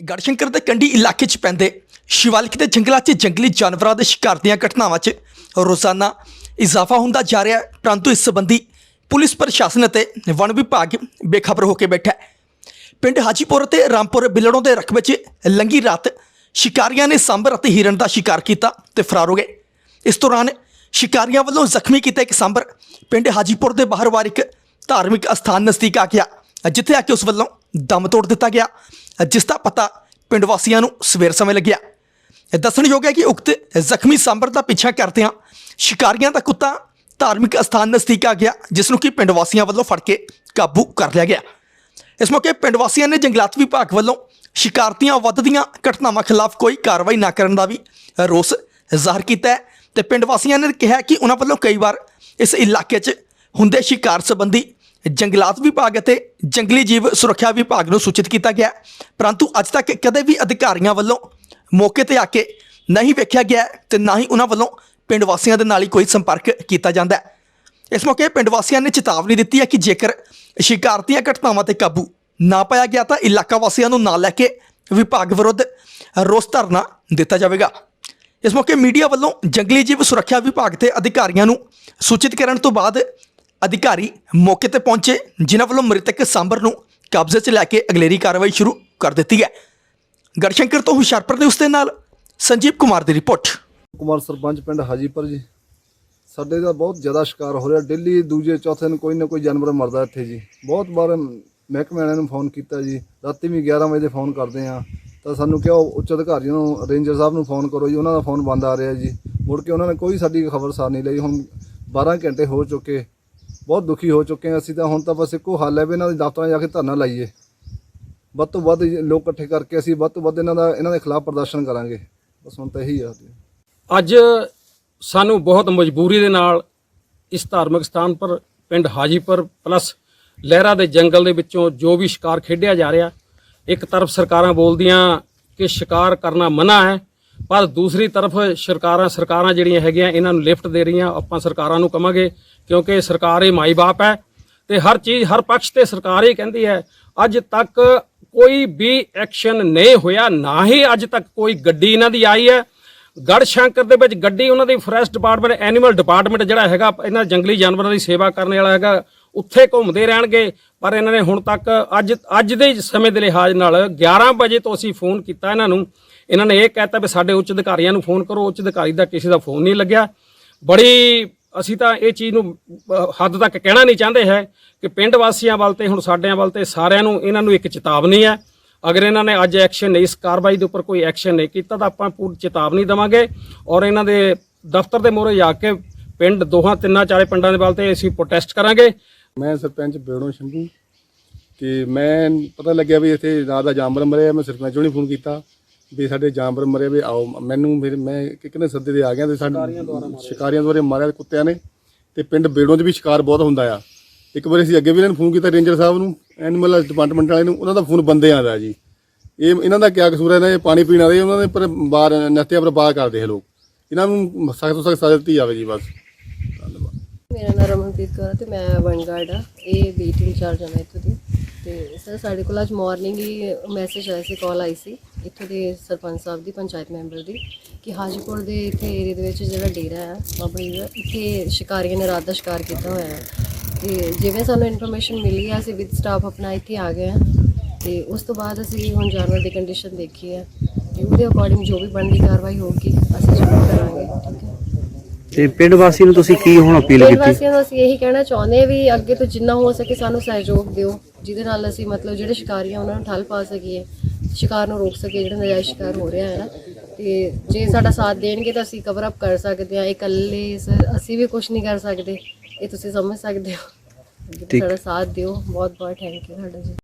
ਗੜਸ਼ੰਕਰ ਦੇ ਕੰਢੀ ਇਲਾਕੇ 'ਚ ਪੈਂਦੇ। ਸ਼ਿਵਾਲਿਕ ਦੇ ਜੰਗਲਾਂ 'ਚ ਜੰਗਲੀ ਜਾਨਵਰਾਂ ਦੇ ਸ਼ਿਕਾਰ ਦੀਆਂ ਘਟਨਾਵਾਂ 'ਚ ਰੋਜ਼ਾਨਾ ਇਜ਼ਾਫਾ ਹੁੰਦਾ ਜਾ ਰਿਹਾ ਹੈ, ਪਰੰਤੂ ਇਸ ਸੰਬੰਧੀ ਪੁਲਿਸ ਪ੍ਰਸ਼ਾਸਨ ਅਤੇ ਵਣ ਵਿਭਾਗ ਬੇਖਬਰ ਹੋ ਕੇ ਬੈਠਾ ਹੈ। ਪਿੰਡ ਹਾਜੀਪੁਰ ਅਤੇ ਰਾਮਪੁਰ ਬਿਲੜੋਂ ਦੇ ਰਕਬੇ 'ਚ ਲੰਗੀ ਰਾਤ ਸ਼ਿਕਾਰੀਆਂ ਨੇ ਸਾਂਬਰ ਅਤੇ ਹਿਰਨ ਦਾ ਸ਼ਿਕਾਰ ਕੀਤਾ ਤੇ ਫਰਾਰ ਹੋ ਗਏ। ਇਸ ਦੌਰਾਨ ਸ਼ਿਕਾਰੀਆਂ ਵੱਲੋਂ ਜ਼ਖਮੀ ਕੀਤਾ ਇੱਕ ਸਾਂਬਰ। ਪਿੰਡ ਹਾਜੀਪੁਰ ਦੇ ਬਾਹਰ ਵਾਰ ਇੱਕ ਧਾਰਮਿਕ ਅਸਥਾਨ ਨਜ਼ਦੀਕ ਆ ਗਿਆ, ਜਿੱਥੇ ਆ ਕੇ ਉਸ ਵੱਲੋਂ ਦਮ ਤੋੜ ਦਿੱਤਾ ਗਿਆ, ਜਿਸ ਦਾ ਪਤਾ ਪਿੰਡ ਵਾਸੀਆਂ ਨੂੰ ਸਵੇਰ ਸਮੇਂ ਲੱਗਿਆ। ਦੱਸਣਯੋਗ ਹੈ ਕਿ ਉਕਤ ਜ਼ਖਮੀ ਸਾਂਬਰ ਦਾ ਪਿੱਛਾ ਕਰਦਿਆਂ ਸ਼ਿਕਾਰੀਆਂ ਦਾ ਕੁੱਤਾ ਧਾਰਮਿਕ ਅਸਥਾਨ ਨਜ਼ਦੀਕ ਆ ਗਿਆ, ਜਿਸ ਨੂੰ ਕਿ ਪਿੰਡ ਵਾਸੀਆਂ ਵੱਲੋਂ ਫੜ ਕੇ ਕਾਬੂ ਕਰ ਲਿਆ ਗਿਆ। ਇਸ ਮੌਕੇ ਪਿੰਡ ਵਾਸੀਆਂ ਨੇ ਜੰਗਲਾਤ ਵਿਭਾਗ ਵੱਲੋਂ ਸ਼ਿਕਾਰਤੀਆਂ ਵੱਧਦੀਆਂ ਘਟਨਾਵਾਂ ਖਿਲਾਫ ਕੋਈ ਕਾਰਵਾਈ ਨਾ ਕਰਨ ਦਾ ਵੀ ਰੋਸ ਜ਼ਾਹਰ ਕੀਤਾ ਹੈ। ਤੇ ਪਿੰਡ ਵਾਸੀਆਂ ਨੇ ਕਿਹਾ ਕਿ ਉਹਨਾਂ ਵੱਲੋਂ ਕਈ ਵਾਰ ਇਸ ਇਲਾਕੇ 'ਚ ਹੁੰਦੇ ਸ਼ਿਕਾਰ ਸੰਬੰਧੀ ਜੰਗਲਾਤ ਵਿਭਾਗ ਅਤੇ ਜੰਗਲੀ ਜੀਵ ਸੁਰੱਖਿਆ ਵਿਭਾਗ ਨੂੰ ਸੂਚਿਤ ਕੀਤਾ ਗਿਆ ਪਰੰਤੂ ਅੱਜ ਤੱਕ ਕਦੇ ਵੀ ਅਧਿਕਾਰੀਆਂ ਵੱਲੋਂ ਮੌਕੇ ਤੇ ਆ ਕੇ ਨਹੀਂ ਵੇਖਿਆ ਗਿਆ ਹੈ ਤੇ ਨਾ ਹੀ ਉਹਨਾਂ ਵੱਲੋਂ ਪਿੰਡ ਵਾਸੀਆਂ ਦੇ ਨਾਲ ਹੀ ਕੋਈ ਸੰਪਰਕ ਕੀਤਾ ਜਾਂਦਾ ਹੈ। ਇਸ ਮੌਕੇ ਪਿੰਡ ਵਾਸੀਆਂ ਨੇ ਚੇਤਾਵਨੀ ਦਿੱਤੀ ਹੈ ਕਿ ਜੇਕਰ ਸ਼ਿਕਾਰਤੀਆਂ ਘਟਨਾਵਾਂ ਤੇ ਕਾਬੂ ਨਾ ਪਾਇਆ ਗਿਆ ਤਾਂ ਇਲਾਕਾ ਵਾਸੀਆਂ ਨੂੰ ਨਾਲ ਲੈ ਕੇ ਵਿਭਾਗ ਵਿਰੁੱਧ ਰੋਸ ਧਰਨਾ ਦਿੱਤਾ ਜਾਵੇਗਾ। ਇਸ ਮੌਕੇ ਮੀਡੀਆ ਵੱਲੋਂ ਜੰਗਲੀ ਜੀਵ ਸੁਰੱਖਿਆ ਵਿਭਾਗ ਤੇ ਅਧਿਕਾਰੀਆਂ ਨੂੰ ਸੂਚਿਤ ਕਰਨ ਤੋਂ ਬਾਅਦ ਅਧਿਕਾਰੀ ਮੌਕੇ ਤੇ ਪਹੁੰਚੇ, ਜਿਨ੍ਹਾਂ ਵੱਲੋਂ ਮ੍ਰਿਤਕ ਸਾਂਬਰ ਨੂੰ ਕਬਜ਼ੇ 'ਚ ਲੈ ਕੇ ਅਗਲੇਰੀ ਕਾਰਵਾਈ ਸ਼ੁਰੂ ਕਰ ਦਿੱਤੀ ਹੈ। ਗੜਸ਼ੰਕਰ ਤੋਂ ਹੁਸ਼ਿਆਰਪੁਰ ਦੇ ਉਸ ਦੇ ਨਾਲ ਸੰਜੀਵ ਕੁਮਾਰ ਦੀ ਰਿਪੋਰਟ। ਕੁਮਾਰ, ਸਰਪੰਚ ਪਿੰਡ ਹਾਜੀਪੁਰ ਜੀ। ਸਾਡੇ ਦਾ ਬਹੁਤ ਜ਼ਿਆਦਾ ਸ਼ਿਕਾਰ ਹੋ ਰਿਹਾ। ਡੇਲੀ ਦੂਜੇ, ਚੌਥੇ ਨੂੰ ਕੋਈ ਨਾ ਕੋਈ ਜਾਨਵਰ ਮਰਦਾ ਇੱਥੇ ਜੀ। ਬਹੁਤ ਵਾਰ ਮਹਿਕਮੇ ਵਾਲਿਆਂ ਨੂੰ ਫੋਨ ਕੀਤਾ ਜੀ। ਰਾਤੀ ਵੀ 11 ਵਜੇ ਫੋਨ ਕਰਦੇ ਆ ਤਾਂ ਸਾਨੂੰ ਕਿਹਾ ਉੱਚ ਅਧਿਕਾਰੀਆਂ ਨੂੰ, ਰੇਂਜਰ ਸਾਹਿਬ ਨੂੰ ਫੋਨ ਕਰੋ ਜੀ। ਉਹਨਾਂ ਦਾ ਫੋਨ ਬੰਦ ਆ ਰਿਹਾ ਜੀ। ਮੁੜ ਕੇ ਉਹਨਾਂ ਨੇ ਕੋਈ ਸਾਡੀ ਖਬਰ ਸਾਰ ਨਹੀਂ ਲਈ। ਹੁਣ 12 ਘੰਟੇ ਹੋ ਚੁੱਕੇ। ਬਹੁਤ ਦੁਖੀ ਹੋ ਚੁੱਕੇ ਹਾਂ ਅਸੀਂ ਤਾਂ। ਹੁਣ ਤਾਂ ਬਸ ਇੱਕੋ ਹੱਲ ਹੈ ਵੀ ਇਹਨਾਂ ਦੇ ਦਫ਼ਤਰਾਂ ਜਾ ਕੇ ਧਰਨਾ ਲਾਈਏ। ਵੱਧ ਤੋਂ ਵੱਧ ਲੋਕ ਇਕੱਠੇ ਕਰਕੇ ਅਸੀਂ ਵੱਧ ਤੋਂ ਵੱਧ ਇਹਨਾਂ ਦਾ ਇਹਨਾਂ ਦੇ ਖਿਲਾਫ ਪ੍ਰਦਰਸ਼ਨ ਕਰਾਂਗੇ। ਬਸ ਹੁਣ ਤਾਂ ਇਹੀ ਆ। ਅੱਜ ਸਾਨੂੰ ਬਹੁਤ ਮਜਬੂਰੀ ਦੇ ਨਾਲ ਇਸ ਧਾਰਮਿਕ ਸਥਾਨ ਪਰ, ਪਿੰਡ ਹਾਜੀਪੁਰ ਪਲੱਸ ਲਹਿਰਾ ਦੇ ਜੰਗਲ ਦੇ ਵਿੱਚੋਂ ਜੋ ਵੀ ਸ਼ਿਕਾਰ ਖੇਡਿਆ ਜਾ ਰਿਹਾ, ਇੱਕ ਤਰਫ ਸਰਕਾਰਾਂ ਬੋਲਦੀਆਂ ਕਿ ਸ਼ਿਕਾਰ ਕਰਨਾ ਮਨਾ ਹੈ ਪਰ ਦੂਸਰੀ ਤਰਫ ਸਰਕਾਰਾਂ ਸਰਕਾਰਾਂ ਜਿਹੜੀਆਂ ਹੈਗੀਆਂ, ਇਹਨਾਂ ਨੂੰ ਲਿਫਟ ਦੇ ਰਹੀਆਂ, ਆਪਾਂ ਸਰਕਾਰਾਂ ਨੂੰ ਕਵਾਂਗੇ, ਕਿਉਂਕਿ ਸਰਕਾਰ ਇਹ ਮਾਈ ਬਾਪ ਹੈ ਤੇ ਹਰ ਚੀਜ਼, ਹਰ ਪੱਖ ਤੇ ਸਰਕਾਰ ਹੀ ਕਹਿੰਦੀ ਹੈ, ਅੱਜ ਤੱਕ ਕੋਈ ਵੀ ਐਕਸ਼ਨ ਨਹੀਂ ਹੋਇਆ, ਨਾ ਹੀ ਅੱਜ ਤੱਕ ਕੋਈ ਗੱਡੀ ਇਹਨਾਂ ਦੀ ਆਈ ਹੈ। ਗੜਸ਼ੰਕਰ ਦੇ ਵਿੱਚ ਗੱਡੀ ਉਹਨਾਂ ਦੀ ਫੋਰੈਸਟ ਡਿਪਾਰਟਮੈਂਟ, ਐਨੀਮਲ ਡਿਪਾਰਟਮੈਂਟ ਜਿਹੜਾ ਹੈਗਾ, ਇਹਨਾਂ ਜੰਗਲੀ ਜਾਨਵਰਾਂ ਦੀ ਸੇਵਾ ਕਰਨ ਵਾਲਾ ਹੈਗਾ, ਉੱਥੇ ਘੁੰਮਦੇ ਰਹਿਣਗੇ। ਪਰ ਇਹਨਾਂ ਨੇ ਹੁਣ ਤੱਕ ਅੱਜ ਅੱਜ ਦੇ ਸਮੇਂ ਦੇ ਲਿਹਾਜ਼ ਨਾਲ 11 ਵਜੇ ਤੋਂ ਅਸੀਂ ਫੋਨ ਕੀਤਾ ਇਹਨਾਂ ਨੂੰ ਇਹਨਾਂ ਨੇ ਇਹ ਕਹਿਤਾ ਵੀ ਸਾਡੇ ਉੱਚ ਅਧਿਕਾਰੀਆਂ ਨੂੰ ਫੋਨ ਕਰੋ, ਉੱਚ ਅਧਿਕਾਰੀ ਦਾ ਕਿਸੇ ਦਾ ਫੋਨ ਨਹੀਂ ਲੱਗਿਆ। ਬੜੀ ਅਸੀਂ ਤਾਂ ਇਹ ਚੀਜ਼ ਨੂੰ ਹੱਦ ਤੱਕ ਕਹਿਣਾ ਨਹੀਂ ਚਾਹੁੰਦੇ ਹੈ ਕਿ ਪਿੰਡ ਵਾਸੀਆਂ ਵੱਲ ਤੇ ਹੁਣ ਸਾਡਿਆਂ ਵੱਲ ਤੇ ਸਾਰਿਆਂ ਨੂੰ ਇਹਨਾਂ ਨੂੰ ਇੱਕ ਚੇਤਾਵਨੀ ਹੈ। ਅਗਰ ਇਹਨਾਂ ਨੇ ਅੱਜ ਐਕਸ਼ਨ ਨਹੀਂ, ਇਸ ਕਾਰਵਾਈ ਦੇ ਉੱਪਰ ਕੋਈ ਐਕਸ਼ਨ ਨਹੀਂ ਕੀਤਾ ਤਾਂ ਆਪਾਂ ਪੂਰੀ ਚੇਤਾਵਨੀ ਦੇਵਾਂਗੇ ਔਰ ਇਹਨਾਂ ਦੇ ਦਫ਼ਤਰ ਦੇ ਮੂਹਰੇ ਜਾ ਕੇ ਪਿੰਡ ਦੋਹਾਂ ਤਿੰਨਾਂ ਚਾਰੇ ਪਿੰਡਾਂ ਦੇ ਵੱਲ ਤੇ ਅਸੀਂ ਪ੍ਰੋਟੈਸਟ ਕਰਾਂਗੇ। ਮੈਂ ਸਰਪੰਚ ਬੇੜੋ ਸ਼ੰਭੂ ਤੇ ਮੈਂ ਪਤਾ ਲੱਗਿਆ ਵੀ ਇੱਥੇ ਰਾਤ ਦਾ ਜਾਨਵਰ ਮਰਿਆ, ਮੈਂ ਸਰਪੰਚ ਨੂੰ ਨਹੀਂ ਫੋਨ ਕੀਤਾ। ਵੀ ਸਾਡੇ ਜਾਨਵਰ ਮਰੇ ਵੀ ਆਓ। ਮੈਨੂੰ ਫਿਰ ਮੈਂ ਕਿਹਨੇ ਸੱਦੇ ਦੇ ਆ ਗਿਆ ਤੇ ਸਾਡੇ ਸ਼ਿਕਾਰੀਆਂ ਦੁਆਰੇ ਮਾਰਿਆ ਕੁੱਤਿਆਂ ਨੇ। ਤੇ ਪਿੰਡ ਬੇੜੋਂ 'ਚ ਵੀ ਸ਼ਿਕਾਰ ਬਹੁਤ ਹੁੰਦਾ ਆ। ਇੱਕ ਵਾਰ ਅਸੀਂ ਅੱਗੇ ਵੀ ਇਹਨਾਂ ਨੂੰ ਫੋਨ ਕੀਤਾ ਰੇਂਜਰ ਸਾਹਿਬ ਨੂੰ ਐਨੀਮਲ ਡਿਪਾਰਟਮੈਂਟ ਵਾਲੇ ਨੂੰ ਉਹਨਾਂ ਦਾ ਫੋਨ ਬੰਦੇ ਆਉਂਦਾ ਜੀ। ਇਹ ਇਹਨਾਂ ਦਾ ਕੀ ਕਸੂਰ ਹੈ ਇਹਨਾਂ ਦੇ ਪਾਣੀ ਪੀਣ ਆਦੇ ਉਹਨਾਂ ਦੇ ਪਰ ਬਾਹਰ ਨੱਤਿਆਂ ਪਰ ਬਾਹਰ ਕਰਦੇ ਇਹ ਲੋਕ। ਇਹਨਾਂ ਨੂੰ ਸਖਤ ਤੋਂ ਸਖਤ ਸਜ਼ਾ ਦਿੱਤੀ ਜਾਵੇ ਜੀ ਬਸ। ਮੇਰਾ ਨਾਮ ਰਮਨਪ੍ਰੀਤ ਕੌਰ ਹੈ ਤੇ ਮੈਂ ਵਨਗਾਰਡ ਆ ਇਹ ਬੀਟ ਇੰਚਾਰਜ ਹਾਂ ਮੈਂ ਇੱਥੋਂ ਦੀ। ਤੇ ਸਰ, ਸਾਡੇ ਕੋਲ ਅੱਜ ਮਾਰਨਿੰਗ ਹੀ ਮੈਸੇਜ ਆਇਆ ਸੀ ਕਾਲ ਆਈ ਸੀ, ਇੱਥੋਂ ਦੇ ਸਰਪੰਚ ਸਾਹਿਬ ਦੀ, ਪੰਚਾਇਤ ਮੈਂਬਰ ਦੀ, ਕਿ ਹਾਜੀਪੁਰ ਦੇ ਇੱਥੇ ਏਰੀਏ ਦੇ ਵਿੱਚ ਜਿਹੜਾ ਡੇਰਾ ਹੈ, ਬਾਬਾ ਜੀ ਦਾ, ਇੱਥੇ ਸ਼ਿਕਾਰੀਆਂ ਨੇ ਰਾਤ ਦਾ ਸ਼ਿਕਾਰ ਕੀਤਾ ਹੋਇਆ ਹੈ। ਤੇ ਜਿਵੇਂ ਸਾਨੂੰ ਇਨਫੋਰਮੇਸ਼ਨ ਮਿਲੀ ਹੈ, ਅਸੀਂ ਵਿਦ ਸਟਾਫ ਆਪਣਾ ਇੱਥੇ ਆ ਗਏ ਹਾਂ। ਤੇ ਉਸ ਤੋਂ ਬਾਅਦ ਅਸੀਂ ਹੁਣ ਜਾਨਵਰ ਦੀ ਕੰਡੀਸ਼ਨ ਦੇਖੀ ਹੈ, ਤੇ ਉਹਦੇ ਅਕੋਰਡਿੰਗ ਜੋ ਵੀ ਬਣਦੀ ਕਾਰਵਾਈ ਹੋਊਗੀ, ਅਸੀਂ ਜ਼ਰੂਰ ਕਰਾਂਗੇ, ਠੀਕ ਹੈ। ਤੇ ਪਿੰਡ ਵਾਸੀ ਨੂੰ ਤੁਸੀਂ ਕੀ ਹੁਣ ਅਪੀਲ ਪਿੰਡ ਕੀਤੀ? ਵਾਸੀਆਂ ਨੂੰ ਅਸੀਂ ਇਹੀ ਕਹਿਣਾ ਚਾਹੁੰਦੇ ਹਾਂ ਵੀ ਅੱਗੇ ਤੋਂ ਜਿੰਨਾ ਹੋ ਸਕੇ ਸਾਨੂੰ ਸਹਿਯੋਗ ਦਿਓ ਜਿਹਦੇ ਨਾਲ ਅਸੀਂ ਮਤਲਬ ਜਿਹੜੇ ਸ਼ਿਕਾਰੀ ਆ ਉਹਨਾਂ ਨੂੰ ਠੱਲ ਪਾ ਸਕੀਏ ਸ਼ਿਕਾਰ ਨੂੰ ਰੋਕ ਸਕੀਏ ਜਿਹੜਾ ਨਜਾਇਜ਼ ਸ਼ਿਕਾਰ ਹੋ ਰਿਹਾ ਹੈ ਨਾ। ਤੇ ਜੇ ਸਾਡਾ ਸਾਥ ਦੇਣਗੇ ਤਾਂ ਅਸੀਂ ਕਵਰ ਅਪ ਕਰ ਸਕਦੇ ਹਾਂ। ਇਕੱਲੇ ਅਸੀਂ ਵੀ ਕੁਝ ਨਹੀਂ ਕਰ ਸਕਦੇ। ਇਹ ਤੁਸੀਂ ਸਮਝ ਸਕਦੇ ਹੋ। ਸਾਡਾ ਸਾਥ ਦਿਓ। ਬਹੁਤ ਬਹੁਤ ਥੈਂਕ ਯੂ ਤੁਹਾਡਾ ਜੀ।